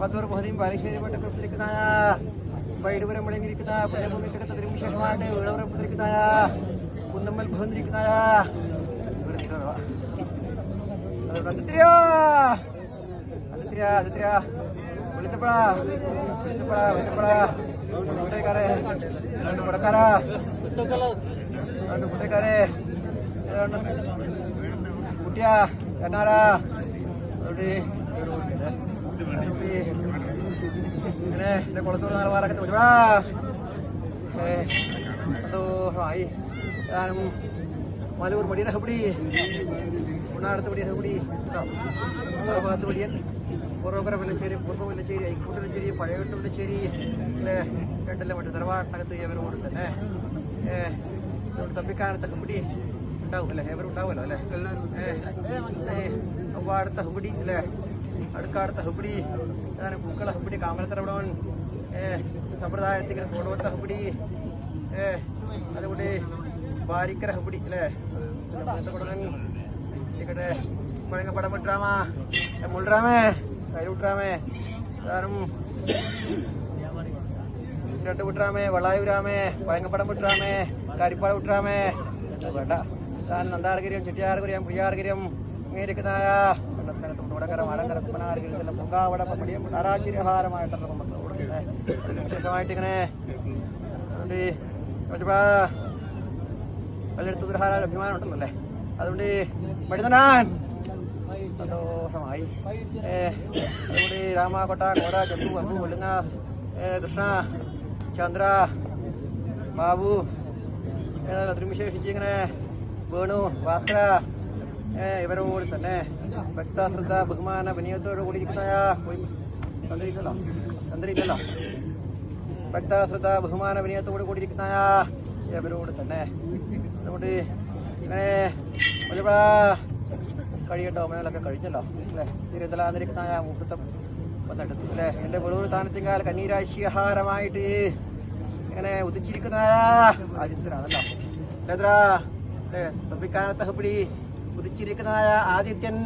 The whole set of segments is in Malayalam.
పదవరు ఉదయం బాలేశ్వరి పట్టు తిరుగుతాయా బయట వరమడి తిరుగుతా పుణ్యభూమి ఇక్కడ తిరుగుతాయా విడవరపు తిరుగుతాయా కుందమ్మల్ భవన్ తిరుగుతాయా అందుత్రియా అందుత్రియా అందుత్రియా విడిచపడా విడిచపడా విడిచపడా గుటకారే రెండు గుడకారా రెండు గుటకారే గుట్యా కన్నారా ఒకటి ഇങ്ങനെ എന്റെ കുളത്തൂർ നിലവാരൊക്കെ വിളിച്ചാ സന്തോഷമായി ഞാനും മലൂർ മടിയുടെ ഹബിടി ഉണ്ണാടത്ത് മടിയുടെ ഹബിടി ഭാഗത്ത് മടിയൻ പൂർവകര വെള്ളശ്ശേരി പൂർവ വെള്ളശ്ശേരി ഐക്കൂട്ട് വെല്ലശ്ശേരി പഴയവട്ട് വെള്ളശ്ശേരി അല്ലേ രണ്ടല്ലേ മറ്റു തറവാട്ടകത്ത് ഇവരോട് തന്നെ. ഏഹ് തപ്പിക്കാനത്തെ ഹബിടി ഉണ്ടാവും അല്ലേ? ഇവർ ഉണ്ടാവുമല്ലോ അല്ലേ? ഏഹ് അടുത്ത ഹുബിടി അല്ലേ? ಅಡ್ಕಾಡ್ತಾ ಹುಬ್ಬಡಿ ನನಗೆ ಕುಕ್ಕಳ ಹುಬ್ಬಡಿ ಕಾಮಲ ಥರ ಬಿಡವನ್ ಏ ಸಂಪ್ರದಾಯತ್ತಿಗೆ ಕೊಡುವಂಥ ಹುಬ್ಬಡಿ ಏ ಅದು ಬಿಡಿ ಬಾರಿಕರ ಹುಬ್ಬಡಿ ಇಲ್ಲೇ ಕೊಡೋಣ ఇక్కడ మనకి పడబట్టామా ముళ్ళరామే కైలు విట్రామే దారం நட்டு விட்டுறாமே வளாய் விடாமே பயங்கப்படம் விட்டுறாமே கறிப்பாடு விட்டுறாமே வேண்டா நான் நந்தா இருக்கிறோம் செட்டியா இருக்கிறோம் பிடியா இருக்கிறோம் പൊങ്കാവട പടിയും ധാരാചിരഹാരമായിട്ടുള്ള വിശേഷമായിട്ട് അതുകൊണ്ട് മടിതനാൻ സന്തോഷമായി അതുകൊണ്ട് രാമാകൊട്ട കോട ചന്തു അമ്പു വെള്ളുങ്ങ ഏ കൃഷ്ണ ചന്ദ്ര ബാബു അതിനുശേഷിച്ച് ഇങ്ങനെ വേണു ഭാസ്കര ഇവരോട് തന്നെ ഭക്താശ്രദ്ധ ബഹുമാന വിനയത്തോടു കൂടിയിരിക്കുന്നതായ തന്ത്രിയില്ലല്ലോ തന്ത്രിയില്ലല്ലോ ഭക്താശ്രദ്ധ ബഹുമാന വിനയത്തോടു കൂടിയിരിക്കുന്നതായ ഇവരോട് തന്നെ. അതുകൊണ്ട് ഇങ്ങനെ ഒരുപാ കഴിയട്ടോ മേലൊക്കെ കഴിഞ്ഞല്ലോ. അല്ലേ? തിരുന്തലാന്നിരിക്കുന്നതായ മുഹൂർത്തം വന്നെടുത്തു. അല്ലേ? എന്റെ വെളൂർ താനത്തിങ്കാൽ കന്നീരാശിഹാരമായിട്ട് ഇങ്ങനെ ഉദിച്ചിരിക്കുന്ന ആദിത്യനാണല്ലോ ഏതാ അല്ലേ? തപ്പിക്കാനത്തെ ഉദിച്ചിരിക്കുന്നതായ ആദിത്യൻ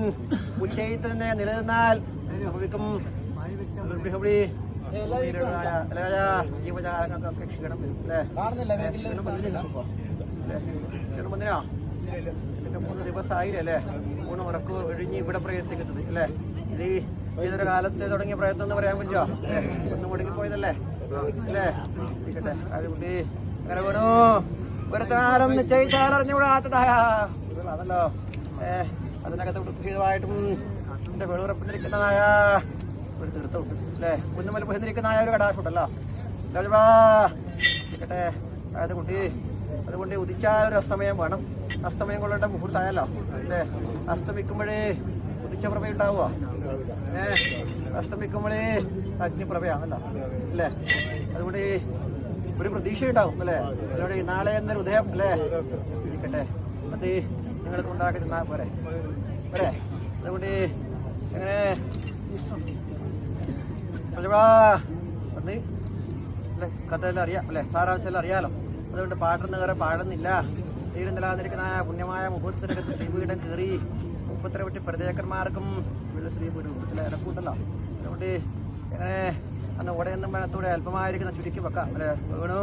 ഉച്ചയത്ത് തന്നെ നിലനിന്നാൽ ജീവജാലങ്ങൾക്കൊക്കെ ക്ഷീണം വരും അല്ലേ? ക്ഷീണം വന്നില്ല അല്ലേ ക്ഷീണം വന്നിനാ ഇതിന്റെ മൂന്ന് ദിവസമായില്ലേ അല്ലേ? മൂന്ന് ഉറക്ക് ഒഴിഞ്ഞ് ഇവിടെ പ്രയത്നിക്കുന്നത് അല്ലേ? ഇത് ഈ ഇതൊരു കാലത്ത് തുടങ്ങിയ പ്രയത്നം എന്ന് പറയാൻ പറ്റുമോ? ഒന്ന് മുടങ്ങിപ്പോയതല്ലേ അല്ലേ? ഇരിക്കട്ടെ. അതുകൊണ്ട് അങ്ങനെ വേണോ? ഒരു നിശ്ചയിച്ചാലറിഞ്ഞുകൂടാത്തതായ അതല്ലോ അതിനകത്ത് വൃത്തിഹിതമായിട്ടും എന്റെ വെളുറപ്പിന്നിരിക്കുന്നതായ ഒരു തീർത്ഥമുണ്ട് അല്ലേ? കുന്നുമല പുഹന്നിരിക്കുന്നതായ ഒരു കടാശുണ്ടല്ലോ ഇരിക്കട്ടെ. അതുകൊണ്ട് അതുകൊണ്ട് ഉദിച്ചാൽ ഒരു അസ്തമയം വേണം. അസ്തമയം കൊള്ളേണ്ട മുഹൂർത്തമായല്ലോ അല്ലേ? അസ്തമിക്കുമ്പോഴേ ഉദിച്ച പ്രഭ ഉണ്ടാവുക ഏ അസ്തമിക്കുമ്പോഴേ അഗ്നിപ്രഭയാണല്ലോ അല്ലേ? അതുകൊണ്ട് ഒരു പ്രതീക്ഷ ഉണ്ടാവും അല്ലേ? അതുകൊണ്ട് നാളെ എന്നൊരു ഉദയം അല്ലേ? ഇരിക്കട്ടെ. അത് നിങ്ങൾക്ക് ഉണ്ടാക്കി തന്നാൽ പോരെ. പോരെ. അതുകൊണ്ട് എങ്ങനെ? അല്ലേ കഥയെല്ലാം അറിയാം അല്ലേ? സാരാംശം എല്ലാം അറിയാലോ? അതുകൊണ്ട് പാട്ടെന്ന് കയറി പാടുന്നില്ല. തീരുന്നില്ലാതിരിക്കുന്ന പുണ്യമായ മുഹൂർത്തത്തിനകത്ത് ശ്രീപീഠം കയറി മുപ്പത്തര വിട്ട് പ്രദേശക്കന്മാർക്കും വീട് ശ്രീപീഠം ഇടക്കൂട്ടല്ലോ അതുകൊണ്ട് എങ്ങനെ? അന്ന് ഉടയൊന്നും വേണത്തൂടെ അല്പമായിരിക്കുന്ന ചുരുക്കി വെക്കാം അല്ലെ? വീണു.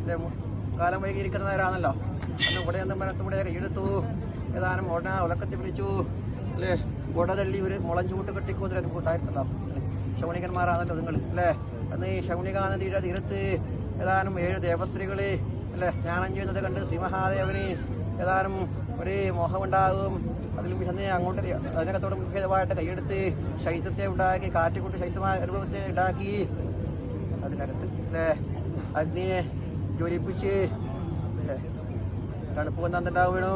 അല്ലെ കാലം വൈകിയിരിക്കുന്നവരാണല്ലോ അന്ന് ഉടയൊന്നും വേണത്തൂടെ എടുത്തു ഏതാനും ഉടനെ ഉലക്കത്തി വിളിച്ചു അല്ലേ? ഗുടതള്ളി ഒരു മുളം ചൂട്ട് കെട്ടിക്കൂതിരൊക്കെ കൂട്ടായിരുന്നല്ലോ ശൗണികന്മാരാണല്ലോ നിങ്ങൾ അല്ലേ? അന്ന് ഈ ശൗണികാനന്ദിയുടെ തീരത്ത് ഏതാനും ഏഴ് ദേവസ്ത്രീകൾ അല്ലേ? സ്നാനം ചെയ്യുന്നത് കണ്ട് ശ്രീമഹാദേവന് ഏതാനും ഒരു മോഹമുണ്ടാകും. അതിലും വിശന്ന് അങ്ങോട്ട് അതിനകത്തോട് മുഖ്യമായിട്ട് കൈയെടുത്ത് ശൈത്യത്തെ ഉണ്ടാക്കി കാറ്റുകൊണ്ട് ശൈത്യമായ അനുഭവത്തെ ഉണ്ടാക്കി അതിനകത്ത് അല്ലേ? അഗ്നിയെ ജ്വലിപ്പിച്ച് തണുപ്പ് വന്നിട്ടുണ്ടാവുകയാണോ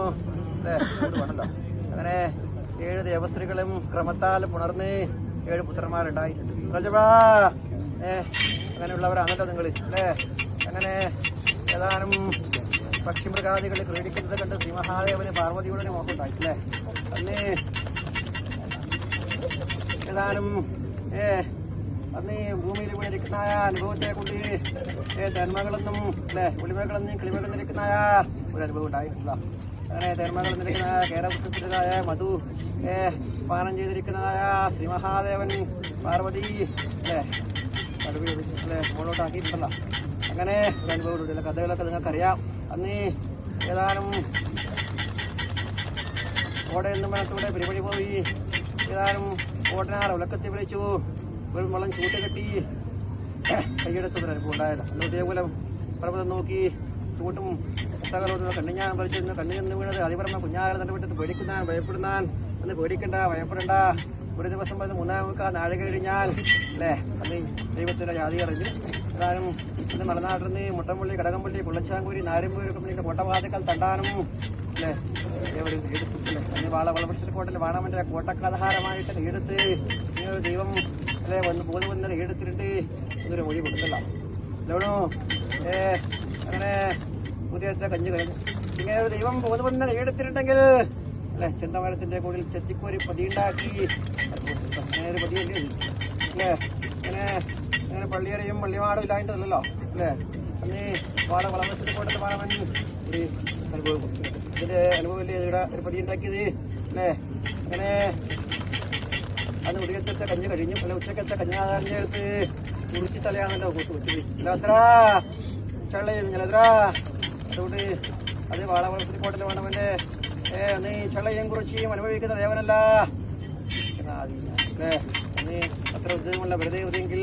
അല്ലേ? വേണല്ലോ. അങ്ങനെ ഏഴ് ദേവസ്ത്രീകളും ക്രമത്താൽ പുണർന്ന് ഏഴ് പുത്രന്മാരുണ്ടായി. റജബാ ഏ അങ്ങനെയുള്ളവരാണല്ലോ നിങ്ങൾ അല്ലേ? അങ്ങനെ ഏതാനും പക്ഷിമൃഗാദികൾ ക്രീഡിക്കുന്നത് കണ്ട് ശ്രീമഹാദേവന് പാർവതിയുടെ മോഹം അല്ലേ? അന്ന് ഏതാനും ഏ അന്ന് ഭൂമിയിൽ വീണിരിക്കുന്ന അനുഭവത്തെ കൊണ്ട് ഏ തന്മകളെന്നും അല്ലേ ഒളിമകളെന്നും കിളിമകളെന്നിരിക്കുന്ന ഒരു അനുഭവം ഉണ്ടായിട്ടില്ല അങ്ങനെ തന്മകൾ കേരള കേരളത്തിന്റെതായ മധു പാനം ചെയ്തിരിക്കുന്നതായ ശ്രീ മഹാദേവൻ പാർവതി അല്ലേ? അല്ലേ മുകളിലോട്ടാക്കിയിട്ടുണ്ടല്ലോ. അങ്ങനെ ഒരു അനുഭവമുണ്ട് കഥകളൊക്കെ നിങ്ങൾക്കറിയാം. അന്ന് ഏതാനും നിന്നും വെള്ളത്തൂടെ പരിപാടി പോയി ഏതാനും ഓടനാർ വിളക്കത്തി വിളിച്ചു. വെള്ളം വെള്ളം ചൂട്ട് കെട്ടി കൈയെടുത്തൊരു അനുഭവം ഉണ്ടായാലും അന്ന് ഇതേപോലെ പർവതം നോക്കി ചൂട്ടും പുസ്തകങ്ങളോട് കണ്ണിഞ്ഞാൻ പറിച്ചിരുന്നു കണ്ണിൽ നിന്ന് വീണത് അതിപറമ കുഞ്ഞാകളെ തന്നെ വിട്ടിട്ട് പേടിക്കുന്നാൻ ഭയപ്പെടുന്നാൻ. അന്ന് പേടിക്കണ്ട ഭയപ്പെടണ്ട. ഒരു ദിവസം വന്ന് മൂന്നാമത്തെ നാഴിക കഴിഞ്ഞാൽ അല്ലേ? അന്ന് ദൈവത്തിന്റെ ജാതി അറിഞ്ഞു ഏതാനും ഇന്ന് മലനാട്ടിൽ നിന്ന് മുട്ടമ്പള്ളി കടകംപള്ളി കുള്ളച്ചാങ്കൂരി നാരമ്പൂരി കമ്പനിയുടെ കോട്ടവാതിക്കൽ തണ്ടാനും അല്ലേ? എവിടെ എടുത്തു അന്ന് വാള വളപക്ഷ കോട്ടയിൽ വാണവന്റെ കോട്ടക്കാധാരമായിട്ട് എടുത്ത് ഇങ്ങനൊരു ദൈവം അല്ലേ വന്ന് പോലും വന്നത് എടുത്തിട്ടുണ്ട് എന്നൊരു മൊഴി കൊടുക്കല്ല ലോണോ? ഏ അങ്ങനെ പുതിയ കഞ്ഞി കഴിഞ്ഞു. ഇങ്ങനെ ഒരു ദൈവം പോന്നു കൈയെടുത്തിട്ടുണ്ടെങ്കിൽ അല്ലെ ചെന്തമരത്തിന്റെ കൂടിൽ ചെത്തിക്കോരി പതിയുണ്ടാക്കി. അങ്ങനെ പതിയല്ലേ? അല്ലേ ഇങ്ങനെ ഇങ്ങനെ പള്ളിയറിയും പള്ളിമാടും ഇല്ലായിട്ടല്ലോ അല്ലേ? അന്ന് വാട വളമത്തിൽ കൊണ്ടത് വാഴവൻ ഒരു അനുഭവം ഇതിന്റെ അനുഭവമില്ലേ ഇവിടെ ഒരു പതി ഉണ്ടാക്കിയത് അല്ലേ? അങ്ങനെ അന്ന് ഉദയത്തെ കഞ്ഞി കഴിഞ്ഞു. അല്ലെ ഉച്ചക്കത്തെ കഞ്ഞാകാരഞ്ഞെടുത്ത് കുറിച്ച് തലയാണല്ലോ കൂത്തു വെച്ചത്. ഇല്ലാത്തരാ ചള്ളയും ഇല്ലാത്തരാ അതുകൊണ്ട് അത് വാളവളത്തിൽ കോട്ടൽ വേണവന്റെ നീ ചള്ളയും കുറിച്ചും അനുഭവിക്കുന്ന ദേവനല്ല. നീ അത്ര ഉദ്യോഗമുള്ള വെറുതെ ഉദയെങ്കിൽ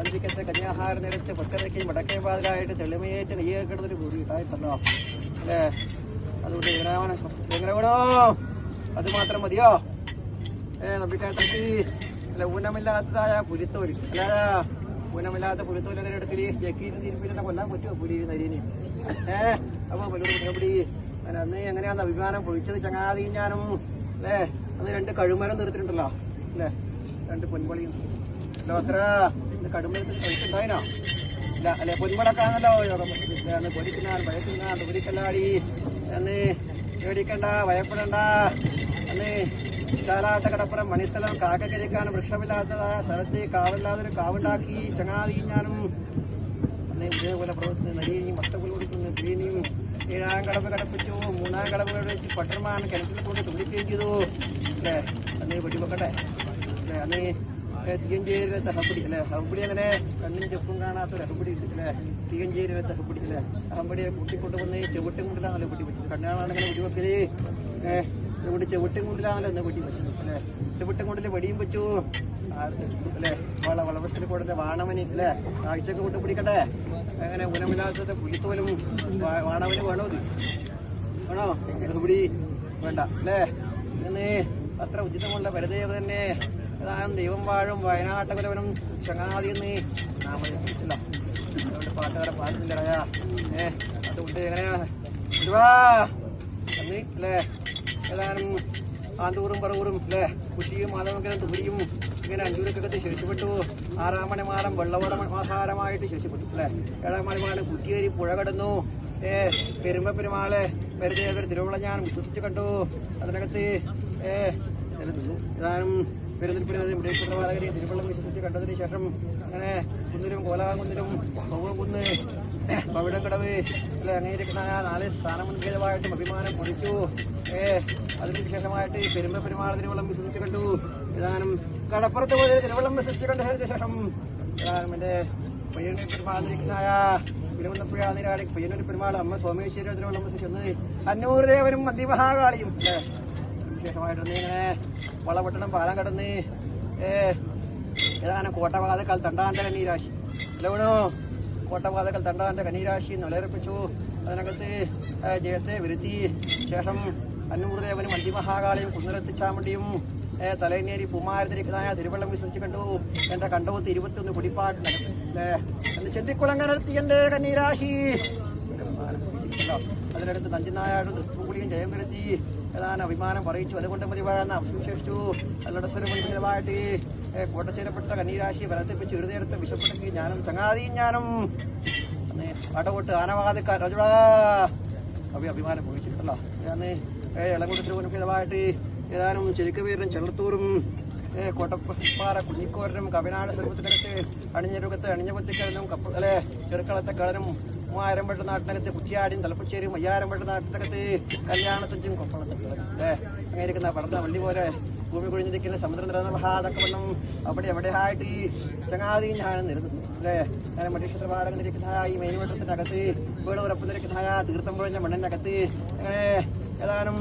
അഞ്ചിക്കത്തെ കന്യാഹാരം നേരത്തെ പത്തരയ്ക്ക് വടക്കേ പാതിരായിട്ട് തെളിമയേറ്റ് നെയ്യെ കിടന്നൊരു കൂടി ഇട്ടായിട്ടല്ലോ. അല്ലേ? അതുകൊണ്ട് എങ്ങനെ എങ്ങനെ വേണോ അത് മാത്രം മതിയോ? ഏ നമ്പിക്കാട്ടി അല്ല ഊനമില്ലാത്തതായ പുലിത്തോൽ അല്ല ഊനമില്ലാത്ത പുലിത്തോൽ അങ്ങനെ എടുക്കൽ. ജക്കീനും തിരുപ്പിനെ കൊല്ലാൻ പറ്റുമോ? പുലി നരീന് ഏ അപ്പൊ പുലി അന്ന് എങ്ങനെയാന്ന് അഭിമാനം പൊളിച്ചത് ചങ്ങാതി ഞാനും അല്ലേ? അന്ന് രണ്ട് കഴുമരം തീർത്തിട്ടുണ്ടല്ലോ അല്ലേ? രണ്ട് പൊൻപളിയും അല്ലോ അത്ര കടുമരത്തിൽ കഴിച്ചിട്ടുണ്ടായിനോ? ഇല്ല അല്ലെ? അന്ന് പൊരിക്കുന്നാൻ ഭയക്കുന്നാൻ പൊരിക്കല്ലാടി. അന്ന് പേടിക്കണ്ട ഭയപ്പെടണ്ട. അന്ന് ചാലാട്ട കടപ്പുറം മണിസ്ഥലം കാക്കക്കരിക്കാനും വൃക്ഷമില്ലാത്തതായ സ്ഥലത്ത് കാവില്ലാതൊരു കാവുണ്ടാക്കി ചങ്ങാതീഞ്ഞാനും ഇതേപോലെ പ്രവർത്തിക്കുന്ന നരീനിയും മത്തപ്പുൽ കൊടുക്കുന്നു. ഗ്രീനിയും ഏഴാം കടവ് കടപ്പിച്ചു. മൂന്നാം കടവ് കടപ്പിച്ച് പട്ടർമാൻ കിണറ്റിൽ കൊണ്ട് തുള്ളിക്കുകയും ചെയ്തു. അല്ലേ? അന്ന് വെടിവെക്കട്ടെ. അല്ലേ? അന്ന് തീയഞ്ചേരിയിലെ തഹപ്പിടി അല്ലേ? തഹപ്പിടി അങ്ങനെ കണ്ണും ചെപ്പും കാണാത്ത ഉണ്ട് അല്ലേ? തീയഞ്ചേരിയിലെ തഹപ്പിടി അല്ലേ? അഹമ്പടിയെ കൂട്ടിക്കൊണ്ടുവന്ന് വന്ന് ചെവിട്ടും നല്ല വെടി വെച്ചത് കണ്ണാണാണ് വെടിവെക്കൽ. ഏഹ് ഇവിടെ ചെവിട്ടും കൊണ്ടിലാണല്ലോ എന്താ വെടി വെച്ചത് അല്ലേ? ചെവിട്ടും കൊണ്ടിൽ വെടിയും വെച്ചു. അല്ലേ? വള വളവത്തിന് കൂടെ വാണവന് അല്ലേ? ആഴ്ചക്ക് കൂട്ട് പിടിക്കട്ടെ. അങ്ങനെ ഉനമില്ലാത്തത് പുലിത്തോലും വാണവന് വേണോ വേണോ? പിടി. വേണ്ട അല്ലേ? ഇന്ന് അത്ര ഉചിതമുള്ള പരിദേവ തന്നെ. അതാണ് ദൈവം വാഴും വയനാട്ടകുലവനും ചങ്ങാതി എന്ന് നാമല്ല അതുകൊണ്ട് പാട്ടുകാരെ പാടുന്നില്ല ഏ അതുകൊണ്ട് എങ്ങനെയാ? അല്ലേ? ഏതാനും ആന്തൂറും പറവൂറും അല്ലേ കുട്ടിയും മാധവങ്കരം തുടിയും ഇങ്ങനെ അഞ്ചൂരൊക്കെ ശേഷിപ്പെട്ടു. ആറാം മണിമാരം വെള്ളവട ആധാരമായിട്ട് ശേഷിപ്പെട്ടു അല്ലേ ഏഴാം മണിമാരം കുറ്റിയേരി പുഴ കടന്നു. ഏ പെരുമ്പ പെരുമാളെ പെരുദേവർ തിരുവള്ളഞ്ഞാൻ വിശ്വസിച്ച് കണ്ടു. അതിനകത്ത് ഏ ഏതാനും പെരുന്നിൽപ്പുരം മൃഗചന്ദ്രവാലകരെ തിരുവള്ളം വിശ്വസിച്ച് കണ്ടതിന് ശേഷം അങ്ങനെ കുന്നിലും കോലാകുന്നിലും പൗവകുന്ന് പവിടംകടവ് അല്ലെ അങ്ങേരിക്കുന്ന നാല് സ്ഥാനമുൻകേതമായിട്ടും അഭിമാനം പൊടിച്ചു. ഏ അതിന് ശേഷമായിട്ട് പെരുമ്പ പെരുമാൾ തിരുവള്ളം വിശ്വസിച്ച് കണ്ടു. ഏതാനും കടപ്പുറത്ത് പോയി തിരുവള്ളം വിശ്വസിച്ച് കണ്ടതിന് ശേഷം ഏതാനും എന്റെ പയ്യനെ പെരുമാളിരിക്കുന്നതായ തിരുവല്ലപ്പുഴ നീരാടി പയ്യനൊരു പെരുമാൾ അമ്മ സോമേശ്വരി തിരുവള്ളം വിശ്വസിച്ചു അന്നൂർ ദേവനും മന്ദിമഹാകാളിയും അല്ലേ വിശേഷമായിട്ട് ഇങ്ങനെ പാലം കടന്ന് ഏ ഏതാനും കോട്ടപാതക്കൽ തണ്ടാന്റെ കന്നീരാശി. ലവണോ കോട്ടപാതക്കൽ തണ്ടാന്റെ കന്നീരാശി നിലയുറപ്പിച്ചു. അതിനകത്ത് ജയത്തെ വരുത്തി. ശേഷം അന്നൂർദേവനും അന്തിമഹാകാളിയും കുന്നരത്ത് ചാമുണ്ടിയും ഏ, തലയന്നേരി കുമാരത്തിരിക്കുന്നതായ തിരുവള്ളം വിശ്വസിച്ച് കണ്ടു. എന്റെ കണ്ടവത്ത് ഇരുപത്തിയൊന്ന് കുടിപ്പാട്ട് എന്റെ ചെന്തിക്കുളങ്ങ നടത്തി എന്റെ കന്നീരാശി. അതിനടുത്ത് നഞ്ചിനായാടും തൃപ്പൂളിയും ജയം വരുത്തി ഏതാനും അഭിമാനം പറയിച്ചു. അതുകൊണ്ട് മതിവാഴെന്ന് അവശേഷിച്ചു അല്ലട സ്വരമായിട്ട് കോട്ടച്ചേരപ്പെട്ട കന്നീരാശി വലത്തിപ്പിച്ച് ഒരു നേരത്തെ വിശപ്പെടുക്കി ഞാനും ചങ്ങാതിയും ഞാനും. അന്ന് അടവോട്ട് ആനവാദക്കാർ രജുടാ അവ അഭിമാനം പോയിച്ചിട്ടല്ലോ ഞാൻ ഏ ഇളങ്കുടി തിരുവനന്തപുരമായിട്ട് ഏതാനും ചെരുക്കുപേരും ചെള്ളത്തൂറും കോട്ടപ്പാറ കുഞ്ഞിക്കോരനും കവിനാട് ചെറുപ്പത്തിനകത്ത് അണിഞ്ഞരുകത്ത് അണിഞ്ഞപത്തിക്കരനും കപ്പ അല്ലെ ചെറുക്കളത്തെ കളനും മൂവായിരം പെട്ട നാട്ടിനകത്ത് കുറ്റിയാടിയും തലപ്പച്ചേരിയും അയ്യായിരം പെട്ട നാട്ടിനകത്ത് കല്യാണത്തഞ്ചും അങ്ങനെ ഇരിക്കുന്ന പടർന്ന വള്ളി പോലെ ഭൂമി കുഴിഞ്ഞിരിക്കുന്ന സമുദ്രം നിറഞ്ഞ മഹാതൊക്കെ വണ്ണം അവിടെ എവിടെ ആയിട്ട് ഈ ചങ്ങാതി ഞാൻ നിരുന്നു അല്ലേ? ഞാൻ മടീക്ഷത്ര പാലകം നിരിക്കുന്ന ഈ മേലുവട്ടത്തിനകത്ത് വീട് ഉറപ്പ് നിരക്കുന്നതായ തീർത്ഥം പൊഴിഞ്ഞ മണ്ണിനകത്ത് അങ്ങനെ ഏതാനും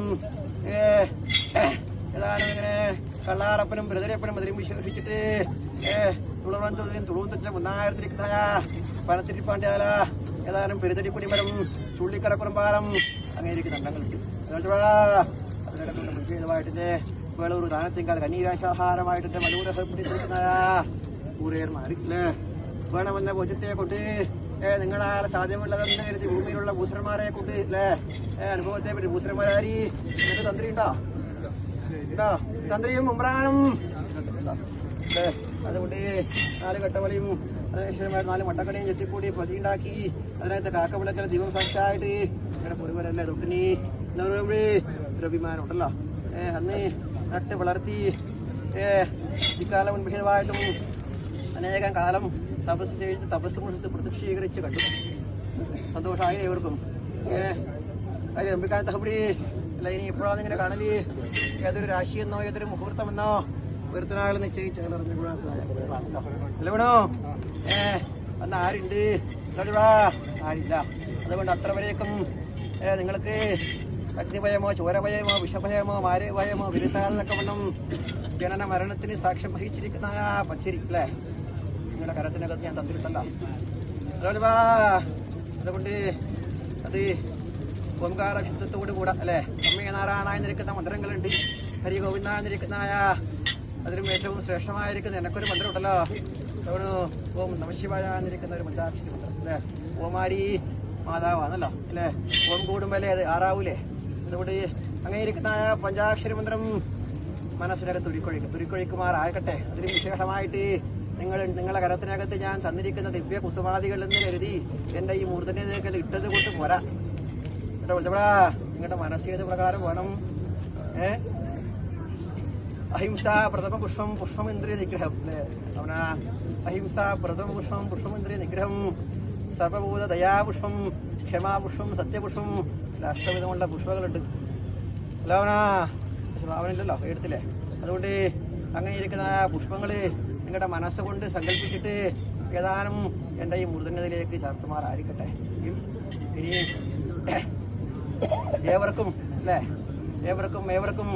ഏതാനും ഇങ്ങനെ കള്ളാറപ്പനും ബ്രദരപ്പനും അതിലും വിശ്വസിച്ചിട്ട് ഏ തുളുവൻ തുള്ളിയും തുളുവും തെച്ച പനത്തിരി പനത്തിരിപ്പാണ്ടിയാല ഏതാനും പെരുതടിപ്പൊടി മരം ചുള്ളിക്കറപ്പുറം പാലം അങ്ങനെ ഇരിക്കുന്ന അണ്ടങ്ങളുണ്ട് അതുകൊണ്ട് വാ. അതിനിടയ്ക്കുള്ള മുൻകീഴമായിട്ടിന്റെ വേളൂർ ദാനത്തിങ്കാൽ കന്നീരാശാഹാരമായിട്ടിന്റെ മലൂരഹപ്പിടിച്ചിരിക്കുന്ന ഊരേർമാർ അല്ലേ വേണമെന്ന ബോധ്യത്തെ കൊണ്ട് ഏ നിങ്ങളാൽ സാധ്യമുള്ളതെന്ന് കരുതി ഭൂമിയിലുള്ള ഭൂസരന്മാരെ കൊണ്ട് അല്ലേ ഏ അനുഭവത്തെ പറ്റി ഭൂഷന്മാരാരി എന്നിട്ട് തന്ത്രി ഉണ്ടോ? ഉണ്ടോ? തന്ത്രിയും ഉമ്രാനും. അല്ലേ അതുകൊണ്ട് നാല് കട്ടവളയും അതിനുശേഷം നാല് മട്ടക്കടയും ചെത്തിക്കൂടി പതിയുണ്ടാക്കി. അതിനകത്ത് കാക്കവിളക്കൽ ദീപം സാക്ഷായിട്ട് ഇവിടെ പൊടിവരല്ലേ തൊട്ടിനി എന്താ പറയുമ്പോൾ ഒരു അഭിമാനം ഉണ്ടല്ലോ ഏ അന്ന് നട്ട് വളർത്തി ഇക്കാലം മുൻപിതമായിട്ടും അനേകം കാലം തപസ് ചെയ്ത് തപസ് മുഴുത്ത് പ്രത്യക്ഷീകരിച്ച് കണ്ടു. സന്തോഷമായി ഇവർക്കും ഏഹ് അത് അമ്പിക്കാലത്ത് അവിടെ അല്ല ഇനി ഇപ്പോഴാണ് ഇങ്ങനെ കാണലി? ഏതൊരു രാശിയെന്നോ ഏതൊരു മുഹൂർത്തമെന്നോ ഒരുത്തനാൾ നിശ്ചയിച്ച് അല്ല വേണോ ഏ അന്ന് ആരുണ്ട്. ആരില്ല അതുകൊണ്ട് അത്ര വരേക്കും നിങ്ങൾക്ക് അഗ്നിഭയമോ ചോരഭയമോ വിഷഭയമോ മാരഭയമോ വിരുദ്ധാലൊക്കെ വണ്ണം ജനന മരണത്തിന് സാക്ഷ്യം വഹിച്ചിരിക്കുന്ന ആ പച്ചരി അല്ലേ നിങ്ങളുടെ കരത്തിനകത്ത് ഞാൻ തന്നിട്ടല്ല അതുകൊണ്ട് അതുകൊണ്ട് അത് ഓംകാര ശുദ്ധത്തോടു കൂടെ അല്ലേ? അമ്മയ നാരായണ എന്നിരിക്കുന്ന മന്ത്രങ്ങളുണ്ട്. ഹരി ഗോവിന്ദ അതിലും ഏറ്റവും ശ്രേഷ്ഠമായിരിക്കുന്ന എനക്കൊരു മന്ത്രമുണ്ടല്ലോ അതുകൊണ്ട് ഓം നമശിവാരാന്നിരിക്കുന്ന ഒരു മന്ത്രാക്ഷരി മന്ത്രം അല്ലേ? ഓമാരി മാതാവാണല്ലോ അല്ലേ? ഓം കൂടുമ്പല്ലേ അത് ആറാവൂലേ? അതുകൊണ്ട് അങ്ങനെ ഇരിക്കുന്ന പഞ്ചാക്ഷരി മന്ത്രം മനസ്സിനകത്ത് തുരിക്കൊഴിക്കും. തുരിക്കൊഴിക്കുമാറാകട്ടെ അതിലും വിശേഷമായിട്ട് നിങ്ങൾ നിങ്ങളുടെ കരത്തിനകത്ത് ഞാൻ തന്നിരിക്കുന്ന ദിവ്യ കുസുമാദികൾ എന്ന് കരുതി എന്റെ ഈ മൂർധന്യതേക്കൽ ഇട്ടത് കൊണ്ട് പോരാ. കേട്ടോ വിളിച്ചപ്പോഴാ നിങ്ങളുടെ മനസ്സേത് പ്രകാരം വേണം ഏ? അഹിംസ പ്രഥമ പുഷ്പം പുഷ്പമിന്ദ്രിയ നിഗ്രഹം അല്ലേ? അവന അഹിംസ പ്രഥമ പുഷ്പം പുഷ്പമിന്ദ്രിയ നിഗ്രഹം. സർവഭൂത ദയാപുഷ്പം ക്ഷമാപുഷ്പം സത്യപുഷ്പം രാഷ്ട്രവിധമുള്ള പുഷ്പങ്ങളുണ്ട്. അല്ല അവനാ അവനില്ലല്ലോ എടുത്തില്ലേ? അതുകൊണ്ട് അങ്ങനെ ഇരിക്കുന്ന പുഷ്പങ്ങൾ നിങ്ങളുടെ മനസ്സുകൊണ്ട് സങ്കല്പിച്ചിട്ട് ഏതാനും എന്റെ ഈ മൂർധന്യതയിലേക്ക് ചേർത്തുമാറായിരിക്കട്ടെ. ഇനി ഏവർക്കും അല്ലേ? ഏവർക്കും ഏവർക്കും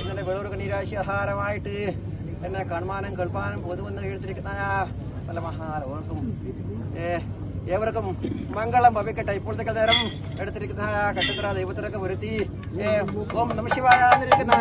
ഇന്നലെ വെളൂർക്ക് കണ്ണീരാശി ആഹാരമായിട്ട് എന്നെ കാണുവാനും കേൾപ്പാനും പൊതുവെന്ന് എഴുത്തിരിക്കുന്ന പല മഹാലോകർക്കും ഏ ഏവർക്കും മംഗളം ഭവിക്കട്ടെ. ഇപ്പോഴത്തെ നേരം എടുത്തിരിക്കുന്ന കട്ടത്തറ ദൈവത്തിനൊക്കെ വരുത്തി. ഓം നമശിവായ എന്നിരിക്കുന്ന